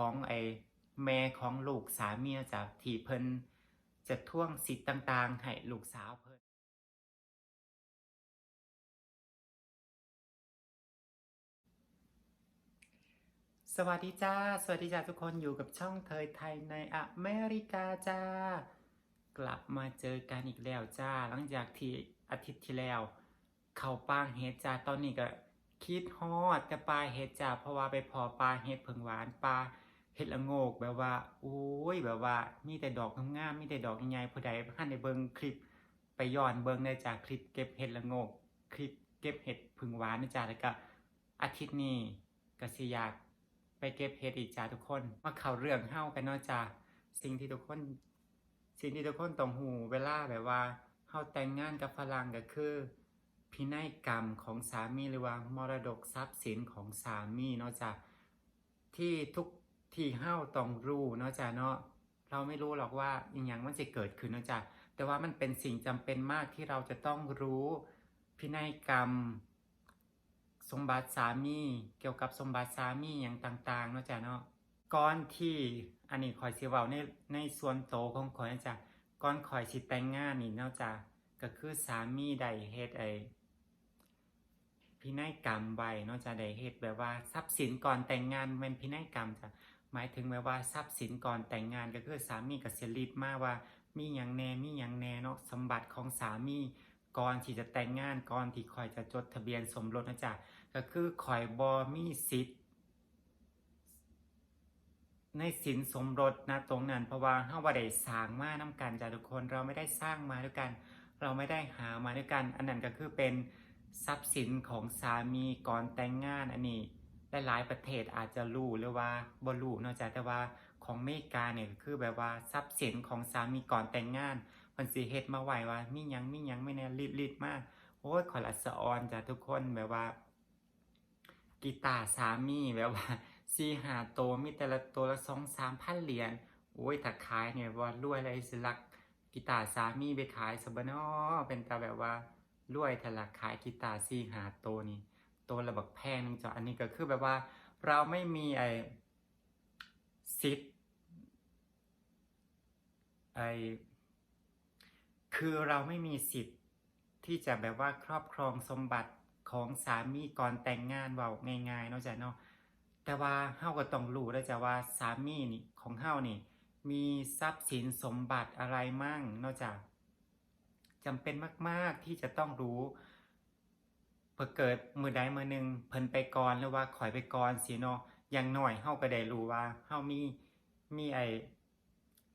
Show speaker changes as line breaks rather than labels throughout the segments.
ของไอแม่ของลูกสามีจะที่เพิ่นจะท่วงสิทธิ์ต่าง ๆ ให้ลูกสาวเพิ่นสวัสดีจ้า สวัสดีจ้าทุกคนอยู่กับช่องเทยไทยในอเมริกาจ้า กลับมาเจอกันอีกแล้วจ้า หลังจากที่อาทิตย์ที่แล้ว เข้าปางเฮ็ดจ้าตอนนี้ก็คิดฮอดแต่ปลาเฮ็ดจ้าเพราะว่าไปพอปลาเฮ็ดเพิงหวานปลา เฮ็ดละโงกแบบว่าโอ้ยแบบว่า มีแต่ดอกงามๆมีแต่ดอกใหญ่ๆผู้ใดท่านได้เบิ่งคลิปไปย้อนเบิ่งได้จากคลิปเก็บเห็ดละโงก คลิปเก็บเห็ดผึ่งหวานนะจ๊ะแล้วก็อาทิตย์นี้ก็สิอยากไปเก็บเห็ดอีกจ้าทุกคนมาเข้าเรื่องเฮากันเนาะจ้าสิ่งที่ทุกคน สิ่งที่ทุกคนต้องหูเวลาแบบว่าเฮาแต่งงานกับฝรั่งก็คือพินัยกรรมของสามีหรือว่ามรดกทรัพย์สินของสามีเนาะจ้ะที่ทุก ที่เฮาต้องรู้เนาะจ้ะเนาะเราไม่รู้หรอกว่าอีหยังมันจะเกิดขึ้นเนาะจ้ะแต่ว่ามันเป็นสิ่งจำเป็นมากที่เราจะต้องรู้พินัยกรรม สมบัติสามี เกี่ยวกับสมบัติสามีอย่างต่าง ๆ เนาะจ้ะเนาะก่อนที่อันนี้คอยสิเว้าในในส่วนโตของข่อยนะจ้ะก่อนข่อยสิแต่งงานนี่เนาะจ้ะก็คือสามีได้เฮ็ดไอพินัยกรรมไว้เนาะจะได้เฮ็ดแบบว่าทรัพย์สินก่อนแต่งงานเป็นพินัยกรรมจ้ะ หมายถึงแบบว่าทรัพย์สินก่อนแต่งงานก็คือสามีกับเสียลิดมาว่า มีหยังแน่มีหยังแน่เนาะสมบัติของสามีก่อนที่จะแต่งงานก่อนที่คอยจะจดทะเบียนสมรสนะจ๊ะก็คือคอยบอมีสิทธิ์ในสินสมรสนะตรงนั้นเพราะว่าเฮาบ่ได้สร้างมานํกันจ้ะทุกคนเราไม่ได้สร้างมาด้วยกัน เราไม่ได้หามาด้วยกัน อันนั้นก็คือเป็นทรัพย์สินของสามีก่อนแต่งงานอันนี้ หลายๆประเทศอาจจะรู้หรือว่าบ่รู้เนอกจากแต่ว่าของเมกาเนี่ยคือแบบว่าทรัพย์สินของสามีก่อนแต่งงานเพิ่นสิเฮ็ดมาไหวว่ามียังมียังไม่แน่รีบๆมากโอ้ยขอละสะออนจ้ะทุกคนแบบว่า กีตาร์สามีแบบว่าสี่หาโตมีแต่ละตัวละสองสามพันเหรียญโอ้ยถ้าขายเนี่ยว่ารวยเลยสิลักกีตาร์สามีไปขายสบเนอเป็นตาแบบว่ารวยทะลักขายกีตาร์สี่หาโตนี่ ตัวละบักแพงนึงจ้ะอันนี้ก็คือแบบว่า เราไม่มีไอสิทธิ์ไอคือเราไม่มีสิทธิ์ที่จะแบบว่าครอบครองสมบัติของสามีก่อนแต่งงานเว่าง่ายๆเนาะจ้ะเนาะแต่ว่าเฮาก็ต้องรู้แล้วจ้ะว่าสามีนี่ของเฮานี่ มีทรัพย์สินสมบัติอะไรมั่งนอกจากจำเป็นมากๆที่จะต้องรู้ พื่อเกิดมือใดมือหนึ่งเพิ่นไปก่อนหรือว่าข่อยไปก่อนสิเนาะอย่างน้อยเฮาก็ได้รู้ว่าเฮามีมีไอ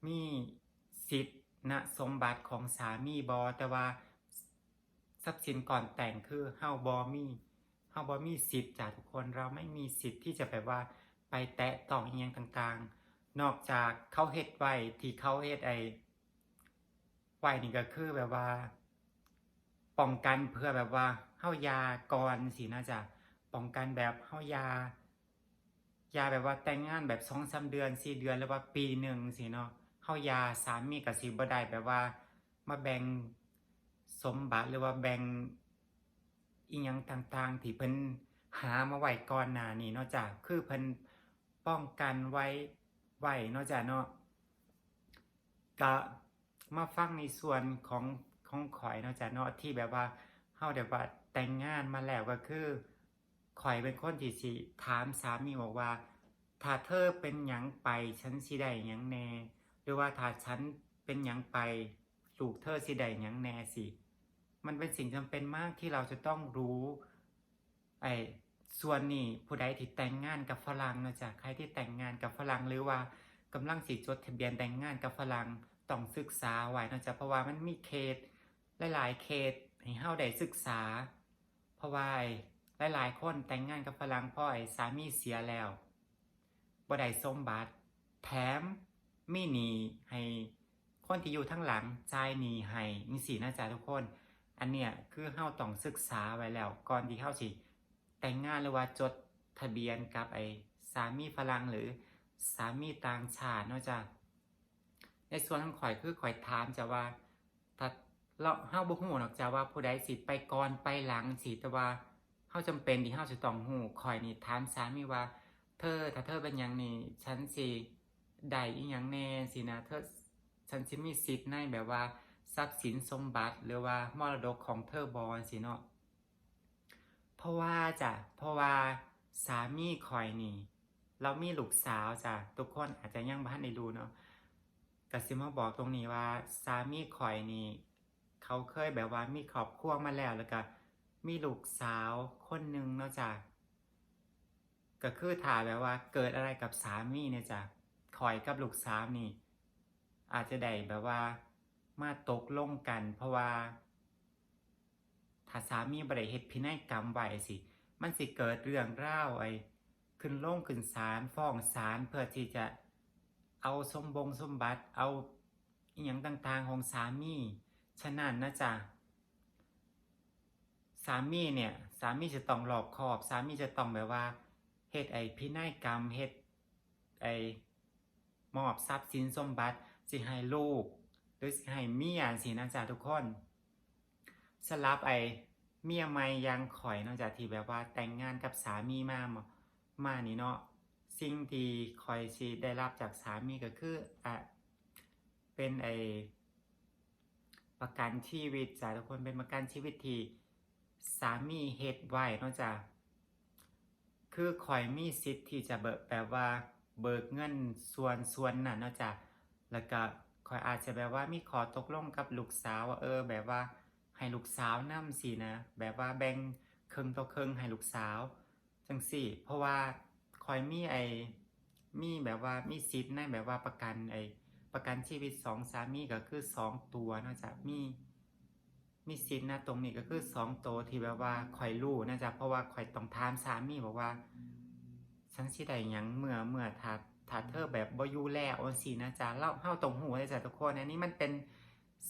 มีสิทธิ์ณสมบัติของสามีบอแต่ว่าทรัพย์สินก่อนแต่งคือเฮาบอมีเฮาบ่มีสิทธิ์จากทุกคนเราไม่มีสิทธิ์ที่จะแบบว่าไปแตะต้องอียงต่างๆ นอกจากเขาเฮ็ดไว้ที่เขาเฮ็ดไอ้ไว้นี่ก็คือแบบว่าป้องกันเพื่อแบบว่า เฮายาก่อนสินะจ๊ะป้องกันแบบเฮายา ยาแบบว่าแต่งงานแบบสองสามเดือนสี่เดือนหรือว่าปีหนึ่งสิเนาะเฮายาสามีกับสิบ่ได้แบบว่า มาแบ่งสมบัติหรือว่าแบ่งอีหยังต่างๆ ที่เพิ่นหามาไว้ก่อนหน้านี้เนาะจ้ะคือเพิ่นป้องกันไว้ไว้เนาะจ้ะเนาะก็มาฟังในส่วนของของข่อยเนาะจ้ะเนาะที่แบบว่าเฮาแบบว่า แต่งงานมาแล้วก็คือข่อยเป็นคนที่สิถามสามีบอกว่า ถ้าเธอเป็นหยังไปฉันสิได้หยังแน่ หรือว่าถ้าฉันเป็นหยังไปลูกเธอสิได้หยังแน่สิ มันเป็นสิ่งจำเป็นมากที่เราจะต้องรู้ไอ้ส่วนนี้ผู้ใดที่แต่งงานกับฝรั่งนะจ๊ะใครที่แต่งงานกับฝรั่งหรือว่ากำลังสิจดทะเบียนแต่งงานกับฝรั่งต้องศึกษาไว้นะจ๊ะเพราะว่ามันมีเขตหลายๆเขตให้เฮาได้ศึกษา เพราะว่าหลายๆ คนแต่งงานกับฝรั่งพ่อไอ้สามีเสียแล้วบ่ได้สมบัติ แถมมีหนีให้คนที่อยู่ทั้งหลังจ่ายหนีให้นี่สินะจ๊ะทุกคน อันเนี้ยคือเฮาต้องศึกษาไว้แล้ว ก่อนที่เฮาสิแต่งงานหรือว่าจดทะเบียนกับไอ้สามีฝรั่งหรือสามีต่างชาติเนาะจ้ะในส่วนของข่อยคือข่อยถามจะว่า เราเฮาบ่ฮู้หรอกจ้ะว่าผู้ใดสิไปก่อนไปหลังสิแต่ว่าเฮาจำเป็นที่เฮาจะต้องฮู้ข่อยนี่ถามสามีว่า เธอถ้าเธอเป็นหยังนี่ฉันสิได้อีหยังแน่สินะเธอฉันสิมีสิทธิ์ในแบบว่าทรัพย์สินสมบัติหรือว่ามรดกของเธอบอลสิเนาะเพราะว่าจ้ะเพราะว่าสามีคอยนี่เรามีลูกสาวจ้ะทุกคนอาจจะยังบ้านในรู้เนาะกสิมาบอกตรงนี้ว่า สามีคอยนี่ เขาเคยแบบว่ามีครอบครัวมาแล้วแล้วก็มีลูกสาวคนหนึ่งเนาะจ้ะก็คือถายแบบว่าเกิดอะไรกับสามีเนี่ยจ้ะคอยกับลูกสาวนี่ อาจจะได้แบบว่ามาตกลงกัน เพราะว่าถ้าสามีบริเหตุพินัยกรรมไว้สิ มันสิเกิดเรื่องเล่าไอ้ขึ้นลงขึ้นศาลฟ้องศาลเพื่อที่จะเอาสมบงสมบัติเอาอหย่างต่างๆของสามี ฉะนั้นนะจ๊ะสามีเนี่ย สามีจะต้องรอบคอบ สามีจะต้องแบบว่าเฮ็ดไอพินัยกรรมเฮ็ดไอมอบทรัพย์สินสมบัติสิให้ลูกหรือสิให้เมียสินะจ๊ะทุกคนสลับไอเมียใหม่อยังข่อยนอกจากที่แบบว่าแต่งงานกับสามีมามามานี่เนาะสิ่งที่คอยสิได้รับจากสามีก็คืออะเป็นไอ ประกันชีวิตจ้ะทุกคนเป็นประกันชีวิตที่สามีเฮ็ดไว้เนาะจ้ะคือคอยมีสิทธิ์ที่จะเบิกแบบว่าเบิกเงินส่วนส่วนนั้นเนาะจ้ะแล้วก็คอยอาจจะแบบว่ามีขอตกลงกับลูกสาวว่าเออ แบบว่าให้ลูกสาวนํสินะ แบบว่าแบ่งครึ่งต่อครึ่งให้ลูกสาวจังสี่ เพราะว่าคอยมีไอมีแบบว่ามีสิทธิ์ในแบบว่าประกันไอ ประกันชีวิตสองสามีก็คือสองตัวนอกจากมีมีสิทนะตรงนี้ก็คือสองตัวที่แบบว่าคอยรู้นะจ๊ะเพราะว่าคอยต้องถามสามีบอกว่าฉันสิได้ยังเมื่อเมื่อถ้าถ้าเธอแบบบอยู่แล้วจังซี่นะจ๊ะเล่าเฮาตรงหูเลยจ้ะทุกคนอันนี้มันเป็น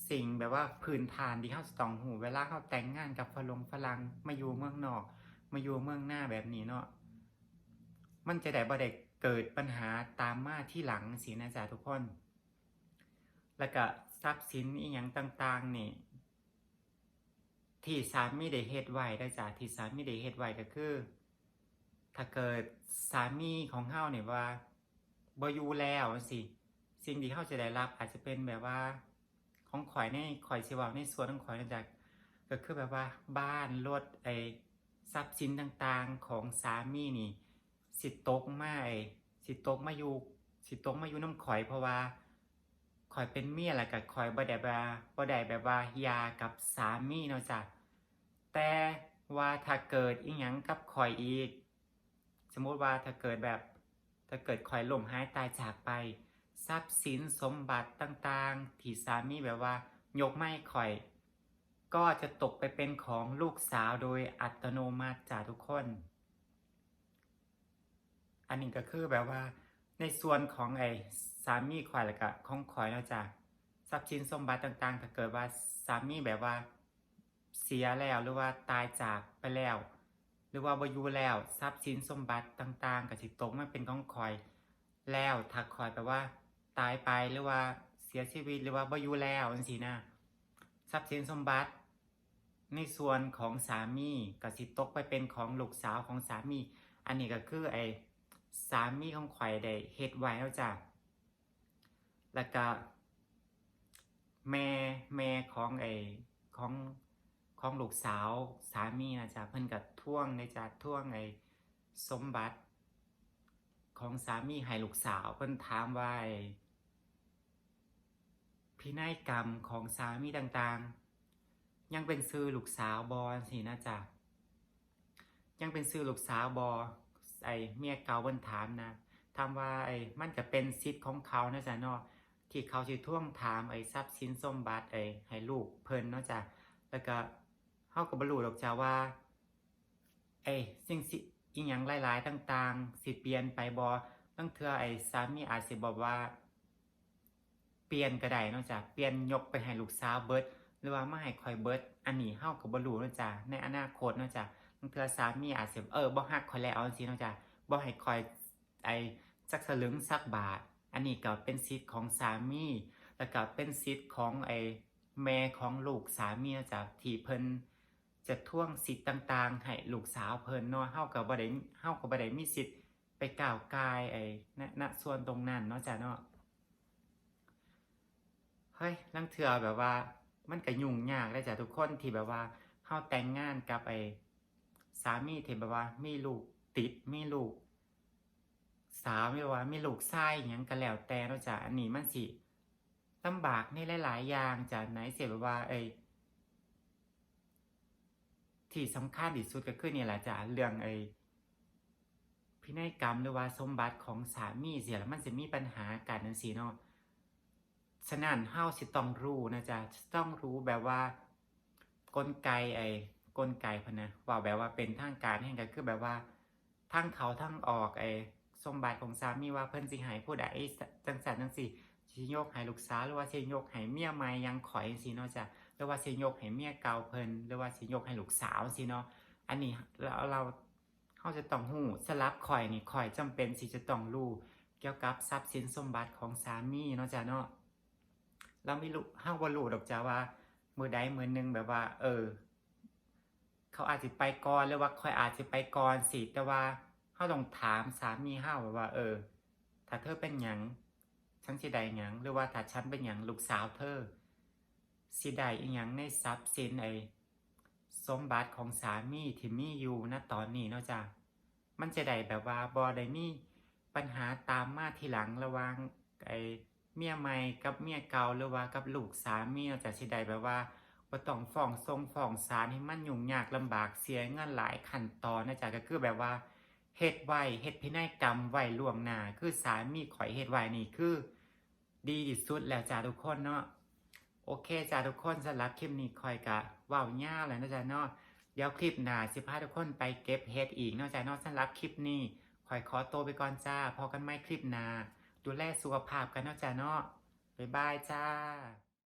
สิ่งแบบว่าพื้นฐานที่เฮาตองหู เวลาเฮาแต่งงานกับฝรั่งฝรั่งมาอยู่เมืองนอก มาอยู่เมืองหน้าแบบนี้เนาะมันจะได้บ่ได้เกิดปัญหาตามมาที่หลังสินะจ๊ะทุกคน แล้วก็ทรัพย์สินอีหยังต่าง ๆ นี่ ที่สามีได้เฮ็ดไว้ได้จ้ะที่สามีได้เฮ็ดไว้ก็คือ ถ้าเกิดสามีของเฮาเนี่ยว่าบ่อยู่แล้วจังซี่สิ่งที่เฮาจะได้รับ อาจจะเป็นแบบว่า ของข่อยในข่อยสิว้าในส่วนของข่อยนะจ๊ะก็คือแบบว่าบ้านรถไอ้ทรัพย์สินต่างๆของสามีนี่ สิตกมาไอ้สิตกมาอยู่สิตกมาอยู่น้ำข่อยเพราะว่า คอยเป็นเมียแล้วก็คอยบ่ได้บ่าบ่ได้แบบว่ายากับสามีเนาะจ้ะแต่ว่าถ้าเกิดอีหยังกับคอยอีก สมมุติว่าถ้าเกิดแบบ ถ้าเกิดคอยล่มหายตายจากไป ทรัพย์สินสมบัติต่างๆ ที่สามีแบบว่า ยกไม่คอย ก็จะตกไปเป็นของลูกสาวโดยอัตโนมัติจ้ะทุกคน อันนี้ก็คือแบบว่าในส่วนของไอ้ สามีข่อยแล้วก็ของข่อยเนาะจ้ะทรัพย์สินสมบัติต่างๆ ถ้าเกิดว่าสามีแบบว่าเสียแล้วหรือว่าตายจากไปแล้ว หรือว่าบ่อยู่แล้วทรัพย์สินสมบัติต่าง ๆก็สิตกมาเป็นของข่อยแล้วถ้าข่อยแบบว่า ตายไปหรือว่าเสียชีวิตหรือว่าบ่อยู่แล้วจังซี่นะทรัพย์สินสมบัติ ในส่วนของสามีก็สิตกไปเป็นของลูกสาวของสามี อันนี้ก็คือไอ้สามีของข่อยได้เฮ็ดไว้แล้วจ้ะ แล้วก็แม่แม่ของไอ้ของของลูกสาวสามีนะจ๊ะเพิ่นก็ท่วงในจ้ะท่วงไอ้สมบัติ ของสามีให้ลูกสาวเพิ่นถามว่าพินัยกรรมของสามีต่างๆ ยังเป็นซื้อลูกสาวบอสินะจ๊ะยังเป็นซื้อลูกสาวบอไอ้เมียเก่าเบิ่นถามนะถามว่าไอ้มันก็เป็นสิทธิ์ของเขานะจ๊ะเนาะ ที่เขาสิท่วงถามไอ้ทรัพย์สินสมบัติไอ้ให้ลูกเพิ่นเนาะจ้ะแล้วก็เฮาก็บ่รู้ดอกจ้ะว่าไอ้สิ่งสิอีหยังหลาย ๆ ต่าง ๆ สิเปลี่ยนไปบ่บางเทื่อไอ้สามีอาจสิบอกว่า เปลี่ยนก็ได้เนาะจ้ะเปลี่ยนยกไปให้ลูกสาวเบิดหรือว่ามาให้คอยเบิดอันนี้เฮาก็บ่รู้เนาะจ้ะในอนาคตเนาะจ้ะบางเทื่อสามีอาจจะเออบ่ฮักคอยแล้วจังซี่เนาะจ้ะบ่ให้คอยไอ้สักสลึงสักบาท อันนี้ก็เป็นสิทธิ์ของสามี แล้วก็เป็นสิทธิ์ของไอแม่ของลูกสามีเนาะจ้ะที่เพิ่นจะท่วงสิทธิ์ต่าง ๆ ให้ลูกสาวเพิ่นเนาะเฮาก็บ่ได้เฮาก็บ่ได้มีสิทธิ์ไปก้าวกายไอ้ณณส่วนตรงนั้นเนาะจ้ะเนาะเฮ้ยลังเถื่อแบบว่า มันก็ยุ่งยากเลยจ้ะทุกคนที่แบบว่าเฮาแต่งงานกับไอ้สามีที่แบบว่ามีลูกติดมีลูก สาวไม่ว่ามีลูกไส้หยังก็แล้วแต่เนาะจ้ะอันนี้มันสิลำบากในหลาย ๆ อย่างจะไหนเสียแบบว่าไอ้ที่สำคัญที่สุดก็คือนี่แหละจ้ะเรื่องไอ้พินัยกรรมหรือว่าสมบัติของสามีเสียแล้วมันจะมีปัญหากันนั่นสิเนาะฉะนั้นเฮาสิต้องรู้นะจ๊ะต้องรู้แบบว่ากลไกไอ้กลไกพนะว่าแบบว่าเป็นทางการแห่งก็คือแบบว่าทั้งเขาทั้งออกไอ้ สมบัติของสามีว่าเพิ่นสิให้ผู้ใดจังสันจังสิสิยกให้ลูกสาวหรือว่าสิยกให้เมียใหม่ยังขอยจังซี่เนาะจ้ะหรือว่าสิยกให้เมียเก่าเพิ่นหรือว่าสิยกให้ลูกสาวสิเนาะอันนี้เราเราเราจะต้องฮู้สลับข่อยนี่ข่อยจำเป็นสิจะต้องรู้เกี่ยวกับทรัพย์สินสมบัติของสามีเนาะจ้ะเนาะเราไม่รู้เฮาบ่รู้ดอกจ้ะว่ามือใดมือหนึงแบบว่า เออ เขาอาจจะไปก่อนหรือว่าค่อยอาจจะไปก่อนสิแต่ว่า เฮาต้องถามสามีเฮาว่า เออ ถ้าเธอเป็นหยังฉันสิได้หยังหรือว่าถ้าฉันเป็นหยังลูกสาวเธอสิได้อีหยังในทรัพย์สินไอ้สมบัติของสามีที่มีอยู่ณตอนนี้เนาะจ้ะมันจะได้แบบว่าบ่ได้มีปัญหาตามมาทีหลังระหว่างไอ้เมียใหม่กับเมียเก่าหรือว่ากับลูกสามีเนาะจ้ะสิได้แบบว่าบ่ต้องฟ้องทรงฟ้องศาลให้มันยุ่งยากลำบากเสียเงินหลายขั้นตอนนะจ๊ะก็คือแบบว่า เฮ็ดไว้เฮ็ดพินัยกรรมไว้ล่วงหน้าคือสามีข่อยเฮ็ดไว้นี่คือ ดีที่สุดแล้วจ้าทุกคนเนาะโอเคจ้าทุกคนสำหรับคลิปนี้ข่อยกะว้าวย่าแล้วนะจ๊ะเนาะเดี๋ยวคลิปหน้าสิพาทุกคนไปเก็บเฮ็ดอีกเนาะจ้าเนาะสำหรับคลิปนี้ข่อยขอตัวไปก่อนจ้าพอกันใหม่คลิปหน้าดูแลสุขภาพกันเนาะจ้าเนาะบ๊ายบายจ้า